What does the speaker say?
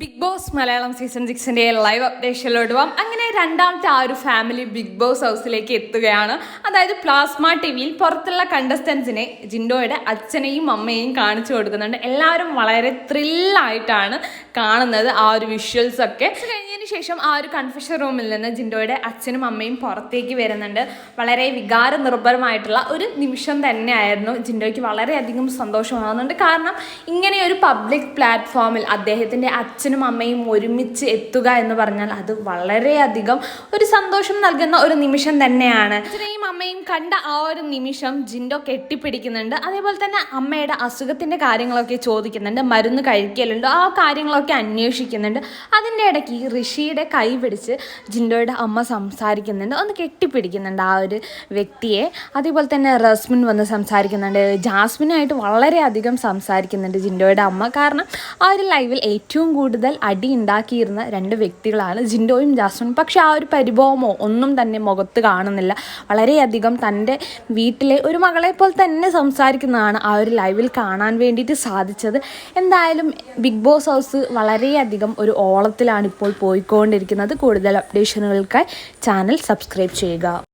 Big boss Malayalam season സിക്സിന്റെ live അപ്ഡേഷനിലോട്ട് പോവാം. അങ്ങനെ രണ്ടാമത്തെ ആ ഒരു ഫാമിലി ബിഗ് ബോസ് ഹൗസിലേക്ക് എത്തുകയാണ്. അതായത് പ്ലാസ്മ ടി വിയിൽ പുറത്തുള്ള കണ്ടസ്റ്റൻസിനെ ജിൻഡോയുടെ അച്ഛനെയും അമ്മയെയും കാണിച്ചു കൊടുക്കുന്നുണ്ട്. എല്ലാവരും വളരെ ത്രില്ലായിട്ടാണ് കാണുന്നത് ആ ഒരു വിഷ്വൽസ് ഒക്കെ. ഇത് കഴിഞ്ഞതിന് ശേഷം ആ ഒരു കൺഫ്യൂഷൻ റൂമിൽ നിന്ന് ജിൻഡോയുടെ അച്ഛനും അമ്മയും പുറത്തേക്ക് വരുന്നുണ്ട്. വളരെ വികാര നിർഭരമായിട്ടുള്ള ഒരു നിമിഷം തന്നെയായിരുന്നു ജിൻഡോയ്ക്ക് വളരെയധികം സന്തോഷമാകുന്നുണ്ട്. കാരണം ഇങ്ങനെ ഒരു പബ്ലിക് പ്ലാറ്റ്ഫോമിൽ അദ്ദേഹത്തിന്റെ അച്ഛനും അമ്മയും ഒരുമിച്ച് എത്തുക എന്ന് പറഞ്ഞാൽ അത് വളരെയധികം ഒരു സന്തോഷം നൽകുന്ന ഒരു നിമിഷം തന്നെയാണ്. അച്ഛനെയും അമ്മയും കണ്ട ആ ഒരു നിമിഷം ജിൻഡോ കെട്ടിപ്പിടിക്കുന്നുണ്ട്. അതേപോലെ തന്നെ അമ്മയുടെ അസുഖത്തിന്റെ കാര്യങ്ങളൊക്കെ ചോദിക്കുന്നുണ്ട്. മരുന്ന് കഴിക്കലുണ്ടോ. ആ കാര്യങ്ങളൊക്കെ അന്വേഷിക്കുന്നുണ്ട്. അതിന്റെ ഇടയ്ക്ക് ഋഷിയുടെ കൈ പിടിച്ച് ജിൻഡോയുടെ അമ്മ സംസാരിക്കുന്നുണ്ട്. ഒന്ന് കെട്ടിപ്പിടിക്കുന്നുണ്ട് ആ ഒരു വ്യക്തിയെ. അതേപോലെ തന്നെ റസ്മിൻ വന്ന് സംസാരിക്കുന്നുണ്ട്. ജാസ്മിനായിട്ട് വളരെയധികം സംസാരിക്കുന്നുണ്ട് ജിൻഡോയുടെ അമ്മ. കാരണം ആ ഒരു ലൈവിൽ ഏറ്റവും കൂടുതൽ അടി ഉണ്ടാക്കിയിരുന്ന രണ്ട് വ്യക്തികളാണ് ജിൻഡോയും ജാസ്മിനും. പക്ഷേ ആ ഒരു പരിഭവമോ ഒന്നും തന്നെ മുഖത്ത് കാണുന്നില്ല. വളരെയധികം തന്റെ വീട്ടിലെ ഒരു മകളെ പോലെ തന്നെ സംസാരിക്കുന്നതാണ് ആ ഒരു ലൈവിൽ കാണാൻ വേണ്ടിയിട്ട് സാധിച്ചത്. എന്തായാലും ബിഗ് ബോസ് ഹൗസ് വളരെയധികം ഒരു ഓളത്തിലാണ് ഇപ്പോൾ പോയിക്കൊണ്ടിരിക്കുന്നത്. കൂടുതൽ അപ്ഡേഷനുകൾക്കായി ചാനൽ സബ്സ്ക്രൈബ് ചെയ്യുക.